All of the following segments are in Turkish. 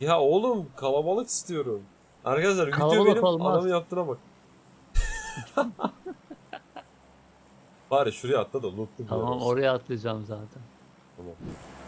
Ya oğlum kalabalık istiyorum. Arkadaşlar video Kalabalık benim olmaz. adamın yaptığına bak. Bari şuraya atla da lootlu bir yer Tamam olsun. oraya atlayacağım zaten.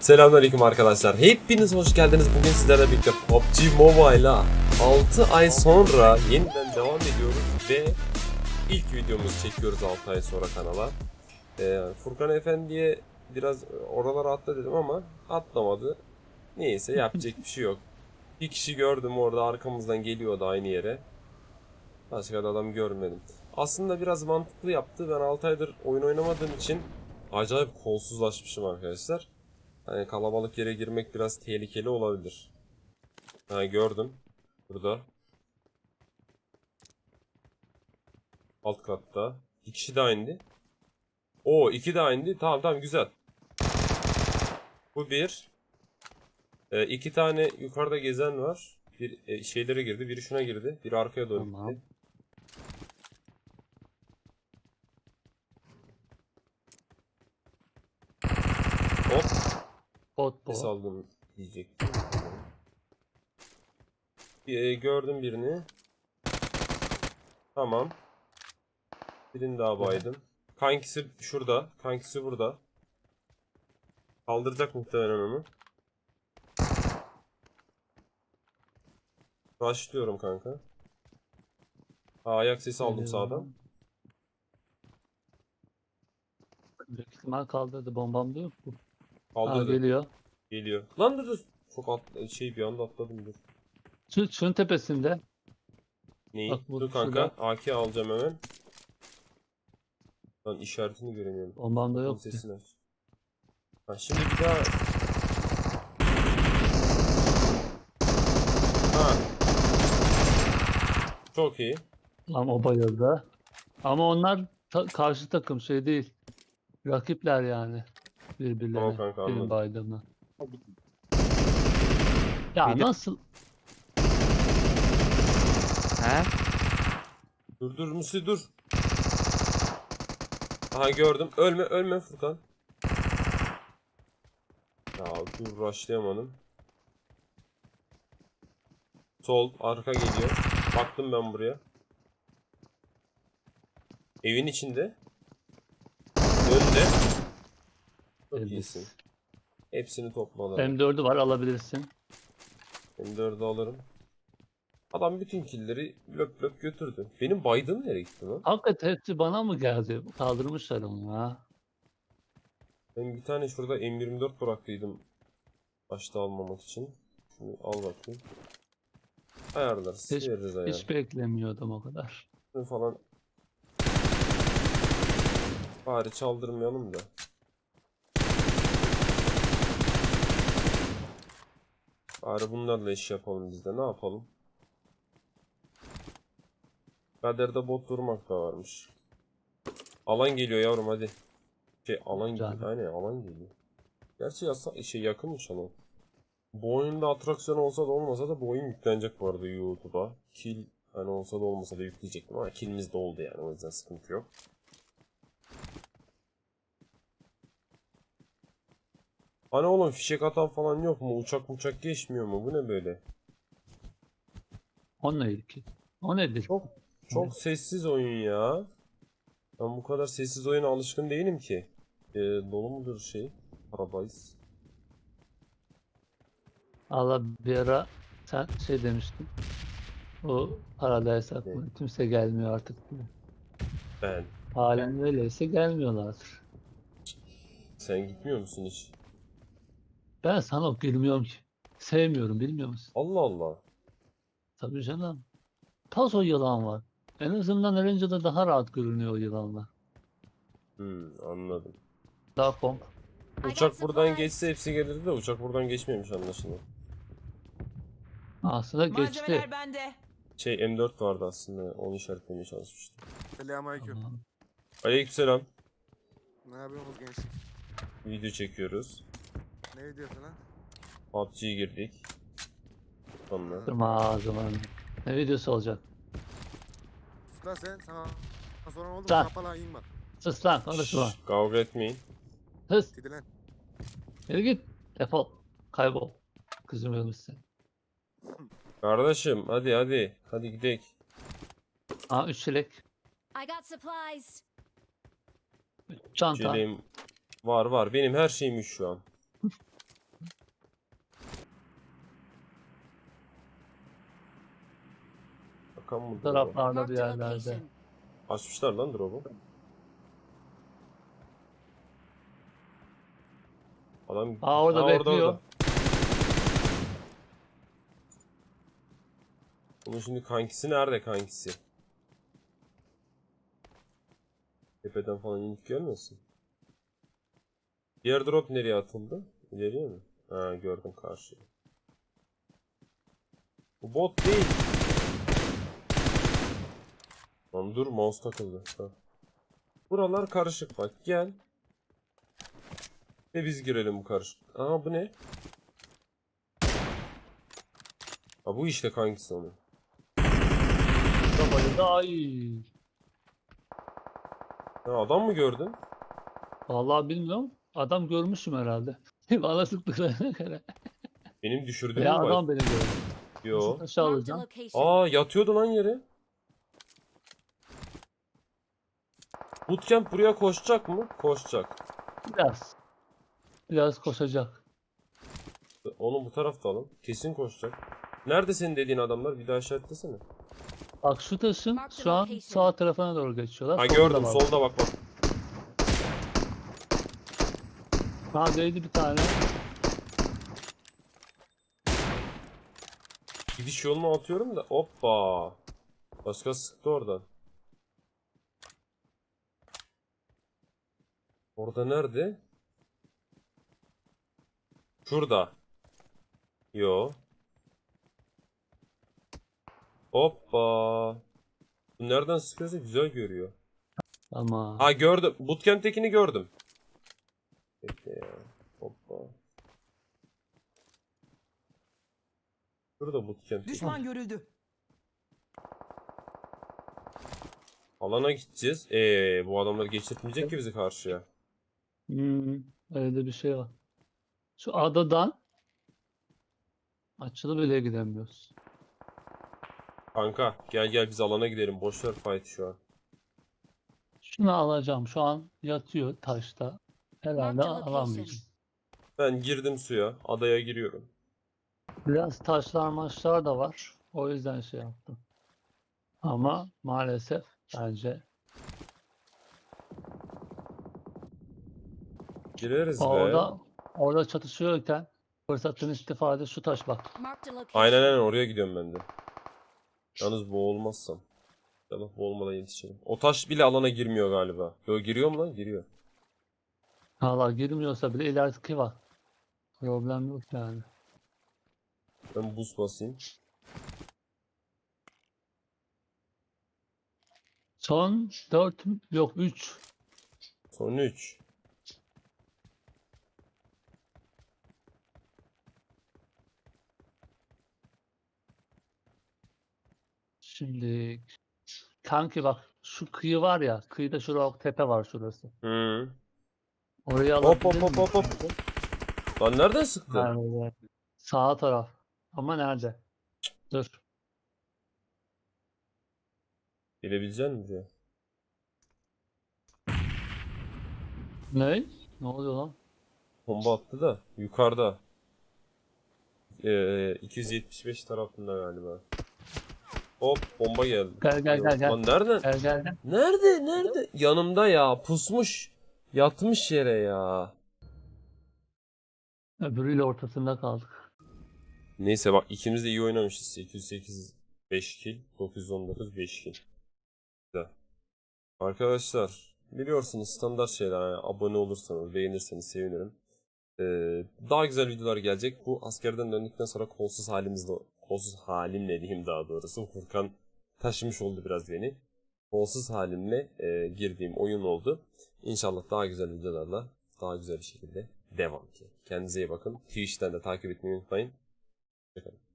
Selamünaleyküm arkadaşlar. Hepiniz hoş geldiniz. Bugün sizlerle birlikte PUBG Mobile'a 6 ay sonra yeniden devam ediyoruz ve ilk videomuzu çekiyoruz 6 ay sonra kanala. Ee, Furkan Efendi'ye biraz oralara atla dedim ama atlamadı. Neyse yapacak bir şey yok. Bir kişi gördüm orada arkamızdan geliyordu aynı yere. Başka da adam görmedim. Aslında biraz mantıklı yaptı. Ben 6 aydır oyun oynamadığım için acayip kolsuzlaşmışım arkadaşlar. Hani kalabalık yere girmek biraz tehlikeli olabilir. Ha gördüm. Burada. Alt katta. İki kişi daha indi. Oo iki daha indi. Tamam tamam güzel. Bu bir. Ee, iki tane yukarıda gezen var. Bir e, şeylere girdi. Biri şuna girdi. Biri arkaya doğru Tamam. gitti. Hop. Bot Ne bu. saldım diyecektim. Ee, gördüm birini. Tamam. Birini daha baydım. Kankisi şurada. Kankisi burada. Kaldıracak muhtemelen onu. Başlıyorum kanka. Aa, ayak sesi aldım Geliyorum. sağdan. Büyük ihtimal kaldırdı. Bombam da yok bu. Aa, Kaldırdı. geliyor. Geliyor. Lan dur dur. Çok at şey bir anda atladım dur. Şu, şunun tepesinde. Neyi? Bak bu dur kanka. AK alacağım hemen. Lan işaretini göremiyorum. Bombam da Yok yok. ki. sesini aç. Ha şimdi bir daha... Ha. Çok iyi. Tam o bayıldı. Ama onlar ta- karşı takım şey değil. Rakipler yani. Birbirlerine. Tamam kanka, Benim anladım. baydığımı. Ya Beni- nasıl? He? Dur dur Musi dur. Aha gördüm. Ölme ölme Furkan. Ya dur rushlayamadım. Sol arka geliyor. Baktım ben buraya. Evin içinde. Önde. Çok Evet. iyisin. Hepsini topladım. M4'ü var alabilirsin. M4'ü alırım. Adam bütün killleri löp löp götürdü. Benim baydığım nereye gitti lan? Hakikaten hepsi bana mı geldi? Kaldırmışlar onu ya. Ben bir tane şurada M24 bıraktıydım. Başta almamak için. Şunu al bakayım. Ayarlarız. Hiç- veririz ayarı. Hiç beklemiyordum o kadar. Şunu falan. Bari çaldırmayalım da. Bari bunlarla iş yapalım biz de. Ne yapalım? Kaderde bot durmak da varmış. Alan geliyor yavrum hadi. Şey alan geliyor. Aynen alan geliyor. Gerçi yasa şey yakınmış alan. Bu oyunda atraksiyon olsa da olmasa da bu oyun yüklenecek bu arada YouTube'a. Kill hani olsa da olmasa da yükleyecektim ama killimiz de oldu yani o yüzden sıkıntı yok. Hani oğlum fişek atan falan yok mu? Uçak uçak geçmiyor mu? Bu ne böyle? O neydi ki? O nedir? Çok çok sessiz oyun ya. Ben bu kadar sessiz oyuna alışkın değilim ki. Ee, dolu mudur şey? Paradise. Allah bir ara sen şey demiştin. O Paradise aklıma kimse gelmiyor artık diye. Ben. Halen öyleyse gelmiyorlardır. Sen gitmiyor musun hiç? Ben sana girmiyorum ki. Sevmiyorum bilmiyor musun? Allah Allah. Tabii canım. Tazo yılan var. En azından Erangel'da daha rahat görünüyor o yılanlar. Hmm, anladım. Daha komp. Uçak buradan geçse hepsi gelirdi de uçak buradan geçmemiş anlaşılan. Aslında geçti. Malzemeler bende. Şey M4 vardı aslında onu işaretlemeye çalışmıştım. Selamünaleyküm. Tamam. Aleykümselam. Ne yapıyorsunuz gençlik? Video çekiyoruz. Ne diyorsun lan? PUBG'ye girdik. Sonra. Durma ağzıma. Ne videosu olacak? Sus lan sen. Sana sana soran oldu mu? Lan. Kapalı in bak. Sus lan konuşma. Şşş, kavga etmeyin. Sus. Gidi lan. Yürü git. Defol. Kaybol. Kızım ölmüşsün. Kardeşim hadi hadi. Hadi gidelim. Aa üç. I got supplies. Çanta. Çeleğim var var. Benim her şeyim üç şu an. Bakalım Bu taraflarda bir Marked a yerlerde. location. Açmışlar lan drop'u. Adam Aa orada bekliyor. Bunun şimdi kankisi nerede kankisi? Tepeden falan inip gelmesin. Diğer drop nereye atıldı? İleriye mi? Ha gördüm karşıya. Bu bot değil. Lan dur mouse takıldı. Ha. Buralar karışık bak gel. Ve biz girelim bu karışık. Aa bu ne? Ha bu işte kankisi onun. Da ay. Ha, adam mı gördün? Vallahi bilmiyorum. Adam görmüşüm herhalde. Bana sıktıklarına göre. Benim düşürdüğüm Ya mü var? adam beni gördü. Yo. Aşağı Marked a alacağım. location. Aa yatıyordu lan yere. Bootcamp buraya koşacak mı? Koşacak. Biraz. Biraz koşacak. Onu bu tarafta alın. Kesin koşacak. Nerede senin dediğin adamlar? Bir daha işaretlesene. Bak şu taşın şu an sağ tarafına doğru geçiyorlar. Ha Solda gördüm var. solda bak bak. Değdi bir tane. Gidiş yolunu atıyorum da hoppa. Başka sıktı oradan. Orada nerede? Şurada. Yo. Hoppa. Bu nereden sıkıyorsa güzel görüyor. Ama Ha gördüm. Bootcamp'tekini gördüm. Bekle ya. Hoppa. Şurada bootcamp. Düşman görüldü. Alana gideceğiz. Ee, bu adamlar geçirtmeyecek ki bizi karşıya. hmm, öyle de bir şey var. Şu adadan açılı bile gidemiyoruz. Kanka gel gel biz alana gidelim. Boş ver fight şu an. Şunu alacağım. Şu an yatıyor taşta. Herhalde alamayacağım. Ben girdim suya. Adaya giriyorum. Biraz taşlar maçlar da var. O yüzden şey yaptım. Ama maalesef bence Gireriz be. orada orada çatışıyorken fırsatın istifade şu taş bak. Aynen aynen oraya gidiyorum ben de. Yalnız boğulmazsam. İnşallah boğulmadan yetişirim. O taş bile alana girmiyor galiba. Yo giriyor mu lan? Giriyor. Hala girmiyorsa bile ileriki var. Problem yok yani. Ben buz basayım. Son 4 yok 3. Son 3. Şimdi kanki bak şu kıyı var ya kıyıda şurada tepe var şurası. Hı. Oraya Hop, hop, hop, hop, hop. Lan nereden sıktı? Nerede? Sağ taraf. Ama nerede? Dur. Gelebilecek misin buraya? Ne? Ne oluyor lan? Bomba attı da yukarıda. Ee, 275 tarafında galiba. Hop bomba geldi. Gel gel gel gel. Lan nerede? Gel gel gel. Nerede? Nerede? Yanımda ya. Pusmuş. Yatmış yere ya. Öbürüyle ortasında kaldık. Neyse bak ikimiz de iyi oynamışız. 808 5 kill, 919 5 kill. Güzel. Arkadaşlar biliyorsunuz standart şeyler. Yani abone olursanız, beğenirseniz sevinirim. Ee, daha güzel videolar gelecek. Bu askerden döndükten sonra kolsuz halimizde, kolsuz halimle diyeyim daha doğrusu. Furkan taşımış oldu biraz beni. Kolsuz halimle e, girdiğim oyun oldu. İnşallah daha güzel videolarla daha güzel bir şekilde devam ki. Kendinize iyi bakın. Twitch'ten de takip etmeyi unutmayın. Hoşçakalın.